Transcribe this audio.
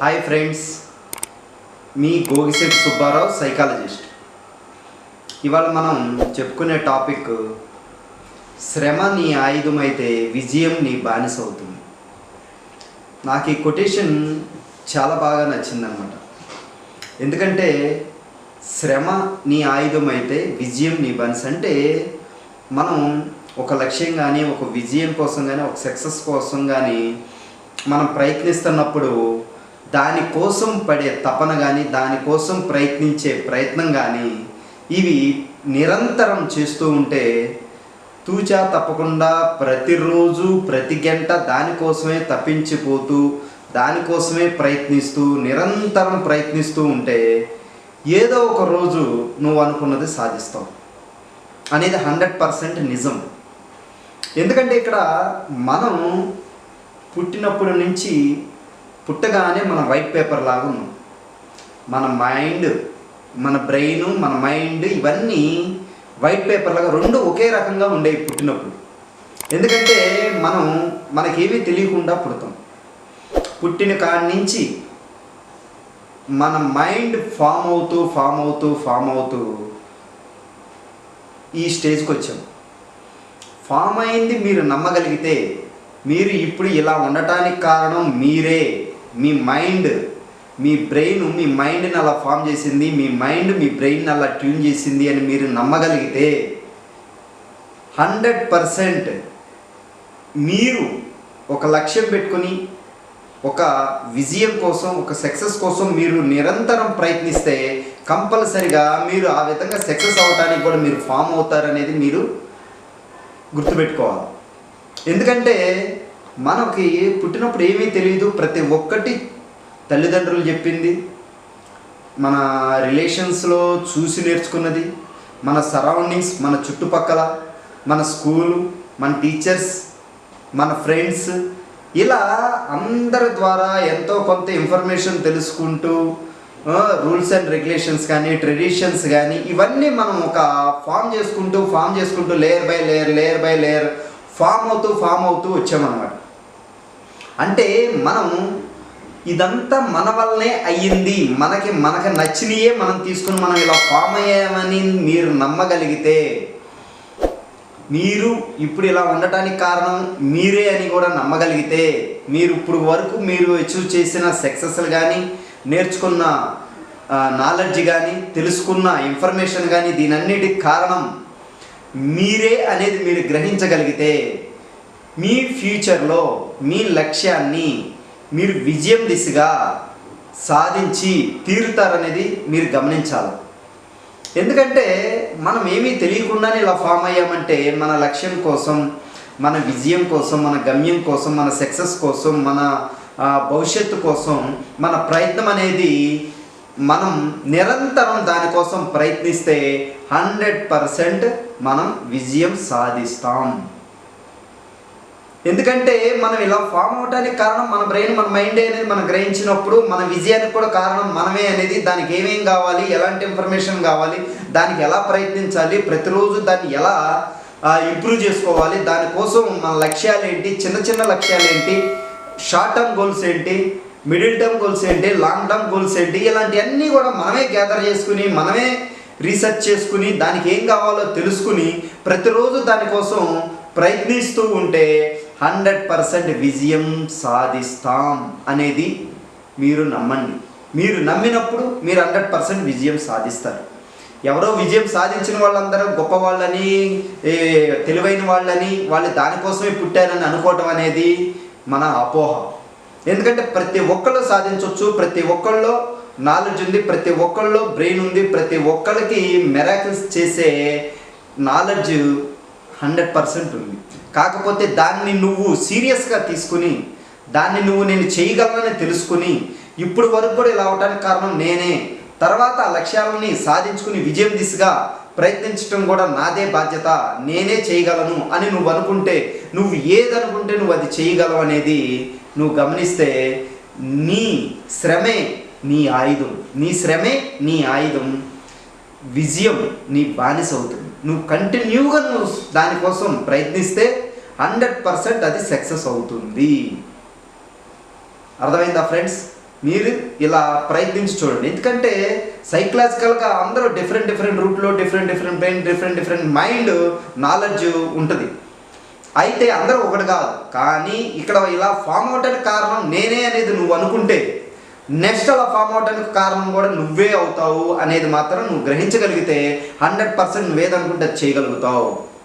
Hi friends. మీ Gogisetti Subbarao psychologist. ఇవాళ మనం చెప్పుకునే టాపిక్ శ్రమ నీ ఆయుధం అయితే విజయం నీ బానిస అవుతుంది. నాకు ఈ కొటేషన్ చాలా బాగా నచ్చిందనమాట ఎందుకంటే శ్రమ నీ ఆయుధం అయితే విజయం నీ బానిస. అంటే మనం ఒక లక్ష్యం కానీ ఒక విజయం కోసం కానీ ఒక సక్సెస్ కోసం కానీ మనం ప్రయత్నిస్తున్నప్పుడు దానికోసం పడే తపన కానీ దానికోసం ప్రయత్నించే ప్రయత్నం కానీ ఇవి నిరంతరం చేస్తూ ఉంటే తూచా తప్పకుండా ప్రతిరోజు ప్రతి గంట దానికోసమే తప్పించిపోతూ దానికోసమే ప్రయత్నిస్తూ నిరంతరం ప్రయత్నిస్తూ ఉంటే ఏదో ఒక రోజు నువ్వు అనుకున్నది సాధిస్తావు. అనేది హండ్రెడ్ పర్సెంట్ నిజం. ఎందుకంటే ఇక్కడ మనం పుట్టినప్పటి నుంచి పుట్టగానే మన వైట్ పేపర్ లాగా ఉన్నాం. మన మైండ్ మన బ్రెయిన్ మన మైండ్ ఇవన్నీ వైట్ పేపర్ లాగా రెండు ఒకే రకంగా ఉండేవి పుట్టినప్పుడు. ఎందుకంటే మనం మనకేమీ తెలియకుండా పుడతాం. పుట్టిన కాడి నుంచి మన మైండ్ ఫామ్ అవుతూ ఫామ్ అవుతూ ఫామ్ అవుతూ ఈ స్టేజ్కి వచ్చాం. ఫామ్ అయింది మీరు నమ్మగలిగితే మీరు ఇప్పుడు ఇలా ఉండటానికి కారణం మీరే. మీ మైండ్ మీ బ్రెయిన్ మీ మైండ్ని అలా ఫామ్ చేసింది మీ మైండ్ మీ బ్రెయిన్ అలా ట్యూన్ చేసింది అని మీరు నమ్మగలిగితే హండ్రెడ్ పర్సెంట్ మీరు ఒక లక్ష్యం పెట్టుకొని ఒక విజయం కోసం ఒక సక్సెస్ కోసం మీరు నిరంతరం ప్రయత్నిస్తే కంపల్సరిగా మీరు ఆ విధంగా సక్సెస్ అవ్వడానికి కూడా మీరు ఫామ్ అవుతారనేది మీరు గుర్తుపెట్టుకోవాలి. ఎందుకంటే మనకి పుట్టినప్పుడు ఏమీ తెలియదు ప్రతి ఒక్కటి తల్లిదండ్రులు చెప్పింది. మన రిలేషన్స్లో చూసి నేర్చుకున్నది. మన సరౌండింగ్స్ మన చుట్టుపక్కల మన స్కూలు మన టీచర్స్ మన ఫ్రెండ్స్ ఇలా అందరి ద్వారా ఎంతో కొంత ఇన్ఫర్మేషన్ తెలుసుకుంటూ రూల్స్ అండ్ రెగ్యులేషన్స్ కానీ ట్రెడిషన్స్ కానీ ఇవన్నీ మనం ఒక ఫామ్ చేసుకుంటూ ఫామ్ చేసుకుంటూ layer by layer layer by layer form అవుతూ ఫామ్ అవుతూ వచ్చామన్నమాట. అంటే మనం ఇదంతా మన వల్లనే అయ్యింది మనకి మనకి నచ్చినయే మనం తీసుకుని మనం ఇలా ఫామ్ అయ్యామని మీరు నమ్మగలిగితే మీరు ఇప్పుడు ఇలా ఉండటానికి కారణం మీరే అని కూడా నమ్మగలిగితే మీరు ఇప్పుడు వరకు మీరు అచీవ్ చేసిన సక్సెస్లు కానీ నేర్చుకున్న నాలెడ్జ్ కానీ తెలుసుకున్న ఇన్ఫర్మేషన్ కానీ దీనన్నిటికి కారణం మీరే అనేది మీరు గ్రహించగలిగితే మీ ఫ్యూచర్లో మీ లక్ష్యాన్ని మీరు విజయం దిశగా సాధించి తీరుతారనేది మీరు గమనించాలి. ఎందుకంటే మనం ఏమీ తెలియకుండానే ఇలా ఫామ్ అయ్యామంటే మన లక్ష్యం కోసం మన విజయం కోసం మన గమ్యం కోసం మన సక్సెస్ కోసం మన భవిష్యత్తు కోసం మన ప్రయత్నం అనేది మనం నిరంతరం దానికోసం ప్రయత్నిస్తే హండ్రెడ్ పర్సెంట్ మనం విజయం సాధిస్తాం. ఎందుకంటే మనం ఇలా ఫామ్ అవడానికి కారణం మన బ్రెయిన్ మన మైండ్ అనేది మనం గ్రహించినప్పుడు మన విజయానికి కూడా కారణం మనమే అనేది దానికి ఏమేం కావాలి ఎలాంటి ఇన్ఫర్మేషన్ కావాలి దానికి ఎలా ప్రయత్నించాలి ప్రతిరోజు దాన్ని ఎలా ఇంప్రూవ్ చేసుకోవాలి దానికోసం మన లక్ష్యాలు ఏంటి చిన్న చిన్న లక్ష్యాలు ఏంటి షార్ట్ టర్మ్ గోల్స్ ఏంటి మిడిల్ టర్మ్ గోల్స్ ఏంటి లాంగ్ టర్మ్ గోల్స్ ఏంటి ఇలాంటివన్నీ కూడా మనమే గ్యాదర్ చేసుకుని మనమే రీసెర్చ్ చేసుకుని దానికి ఏం కావాలో తెలుసుకుని ప్రతిరోజు దానికోసం ప్రయత్నిస్తూ ఉంటే హండ్రెడ్ పర్సెంట్ విజయం సాధిస్తాం అనేది మీరు నమ్మండి. మీరు నమ్మినప్పుడు మీరు హండ్రెడ్ పర్సెంట్ విజయం సాధిస్తారు. ఎవరో విజయం సాధించిన వాళ్ళందరూ గొప్ప వాళ్ళని తెలివైన వాళ్ళని వాళ్ళు దానికోసమే పుట్టారని అనుకోవటం అనేది మన అపోహ. ఎందుకంటే ప్రతి ఒక్కళ్ళు సాధించవచ్చు ప్రతి ఒక్కళ్ళు నాలెడ్జ్ ఉంది ప్రతి ఒక్కళ్ళు బ్రెయిన్ ఉంది ప్రతి ఒక్కరికి మెరాకిల్స్ చేసే నాలెడ్జ్ హండ్రెడ్ పర్సెంట్ ఉంది. కాకపోతే దాన్ని నువ్వు సీరియస్గా తీసుకుని దాన్ని నువ్వు నేను చేయగలనని తెలుసుకుని ఇప్పుడు వరకు కూడా ఇలా అవడానికి కారణం నేనే. తర్వాత ఆ లక్ష్యాలని సాధించుకుని విజయం దిశగా ప్రయత్నించడం కూడా నాదే బాధ్యత. నేనే చేయగలను అని నువ్వు అనుకుంటే నువ్వు ఏదనుకుంటే నువ్వు అది చేయగలవు అనేది నువ్వు గమనిస్తే నీ శ్రమే నీ ఆయుధం. నీ శ్రమే నీ ఆయుధం. విజయం నీ బానిస అవుతుంది. నువ్వు కంటిన్యూగా నువ్వు దానికోసం ప్రయత్నిస్తే హండ్రెడ్ పర్సెంట్ అది సక్సెస్ అవుతుంది. అర్థమైందా ఫ్రెండ్స్? మీరు ఇలా ప్రయత్నించి చూడండి. ఎందుకంటే సైకలాజికల్గా అందరూ డిఫరెంట్ డిఫరెంట్ రూట్లో different different brain different different mind knowledge ఉంటుంది. అయితే అందరూ ఒకటి కాదు. కానీ ఇక్కడ ఇలా ఫామ్ అవడానికి కారణం నేనే అనేది నువ్వు అనుకుంటే నెక్స్ట్ అలా ఫామ్ అవడానికి కారణం కూడా నువ్వే అవుతావు అనేది మాత్రం నువ్వు గ్రహించగలిగితే హండ్రెడ్ పర్సెంట్ నువ్వేదనుకుంటే చేయగలుగుతావు.